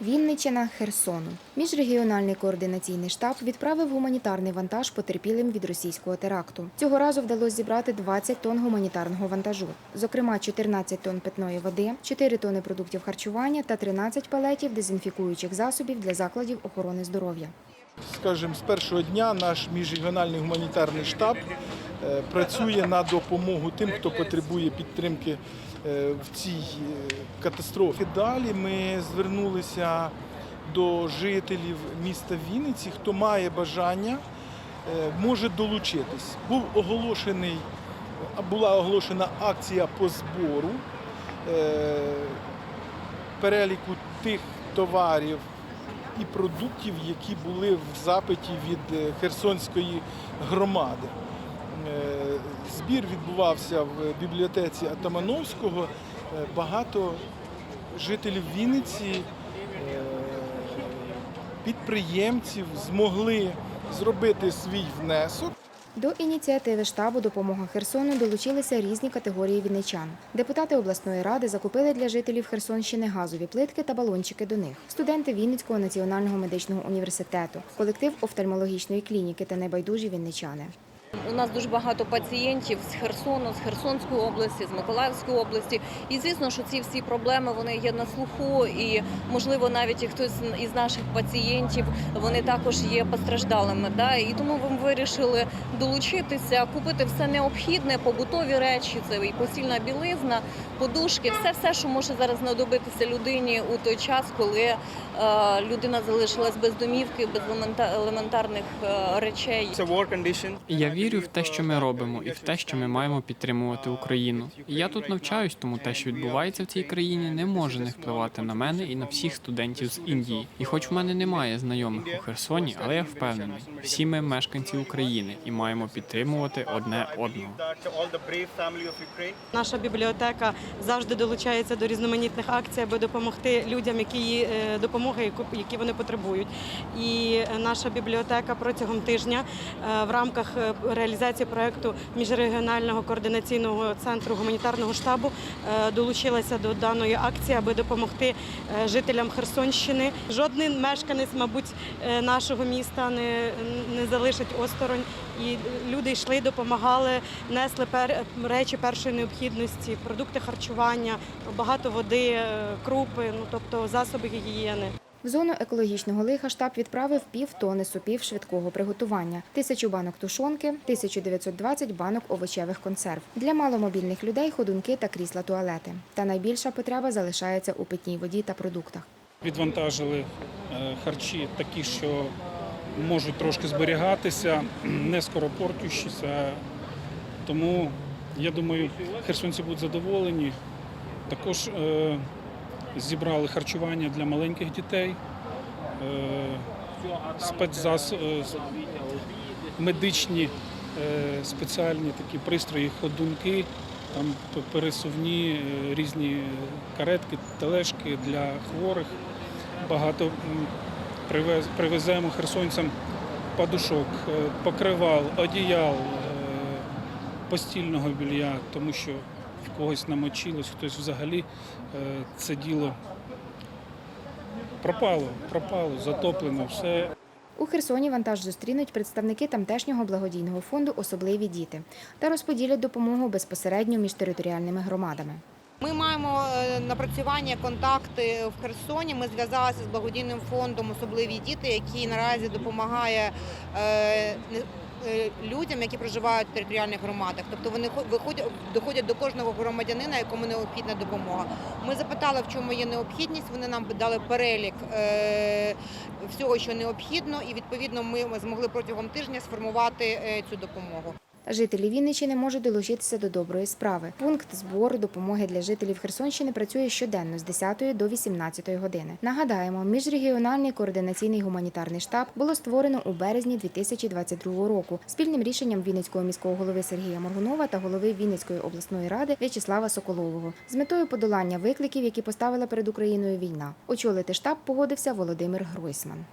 Вінничина Херсону. Міжрегіональний координаційний штаб відправив гуманітарний вантаж потерпілим від російського теракту. Цього разу вдалося зібрати 20 тонн гуманітарного вантажу, зокрема 14 тонн питної води, 4 тонни продуктів харчування та 13 палетів дезінфікуючих засобів для закладів охорони здоров'я. Скажімо, з першого дня наш міжрегіональний гуманітарний штаб е, працює на допомогу тим, хто потребує підтримки в цій е, катастрофі. Далі ми звернулися до жителів міста Вінниці, хто має бажання, е, може долучитись. Був оголошений, була оголошена акція по збору е, переліку тих товарів і продуктів, які були в запиті від е, Херсонської громади. Збір відбувався в бібліотеці Атамановського. Е, Багато жителів Вінниці, е, підприємців змогли зробити свій внесок. До ініціативи штабу Допомога Херсону долучилися різні категорії вінничан. Депутати обласної ради закупили для жителів Херсонщини газові плитки та балончики до них. Студенти Вінницького національного медичного університету, колектив офтальмологічної клініки та небайдужі вінничани. У нас дуже багато пацієнтів з Херсону, з Херсонської області, з Миколаївської області. І звісно, що ці всі проблеми вони є на слуху, і можливо навіть і хтось із наших пацієнтів вони також є постраждалими. Да? І тому ми вирішили долучитися, купити все необхідне, побутові речі, це і постільна білизна, подушки, все, все, що може зараз знадобитися людині у той час, коли е, людина залишилась без домівки, без елемента- елементарних е, речей. Я вірю в те, що ми робимо, і в те, що ми маємо підтримувати Україну. І я тут навчаюсь, тому те, що відбувається в цій країні, не може не впливати на мене і на всіх студентів з Індії. І хоч в мене немає знайомих у Херсоні, але я впевнений, всі ми мешканці України і маємо підтримувати одне одного. Наша бібліотека завжди долучається до різноманітних акцій, аби допомогти людям, які її е, допомоги, які вони потребують. І е, наша бібліотека протягом тижня е, в рамках реалізації проекту міжрегіонального координаційного центру гуманітарного штабу е, долучилася до даної акції, аби допомогти е, жителям Херсонщини. Жодний мешканець, мабуть, е, нашого міста не, не залишить осторонь. І люди йшли, допомагали, несли пер... речі першої необхідності, продукти харчування, багато води, крупи, ну тобто засоби гігієни. В зону екологічного лиха штаб відправив пів тони супів швидкого приготування, тисячу банок тушонки, 1920 банок овочевих консерв. Для маломобільних людей ходунки та крісла туалети. Та найбільша потреба залишається у питній воді та продуктах. Відвантажили е, харчі такі, що можуть трошки зберігатися, не скоропортющіся. Тому я думаю, херсонці будуть задоволені. Також е, зібрали харчування для маленьких дітей, е, спецзас, е, медичні е, спеціальні такі пристрої, ходунки, там пересувні різні каретки, тележки для хворих. Багато привез, привеземо херсонцям подушок, покривал, одіял, постільного білья, тому що в когось намочилось, хтось взагалі е, це діло пропало, пропало, затоплено, все. У Херсоні вантаж зустрінуть представники тамтешнього благодійного фонду Особливі діти та розподілять допомогу безпосередньо між територіальними громадами. Ми маємо е, напрацювання, контакти в Херсоні. Ми зв'язалися з благодійним фондом Особливі діти, який наразі допомагає е, людям, які проживають в територіальних громадах. Тобто вони хо- виходять доходять до кожного громадянина, якому необхідна допомога. Ми запитали, в чому є необхідність. Вони нам дали перелік е, всього, що необхідно, і відповідно ми змогли протягом тижня сформувати е, цю допомогу. Жителі Вінниччини можуть долучитися до доброї справи. Пункт збору допомоги для жителів Херсонщини працює щоденно з 10 до 18 години. Нагадаємо, міжрегіональний координаційний гуманітарний штаб було створено у березні 2022 року спільним рішенням Вінницького міського голови Сергія Моргунова та голови Вінницької обласної ради В'ячеслава Соколового з метою подолання викликів, які поставила перед Україною війна. Очолити штаб погодився Володимир Гройсман.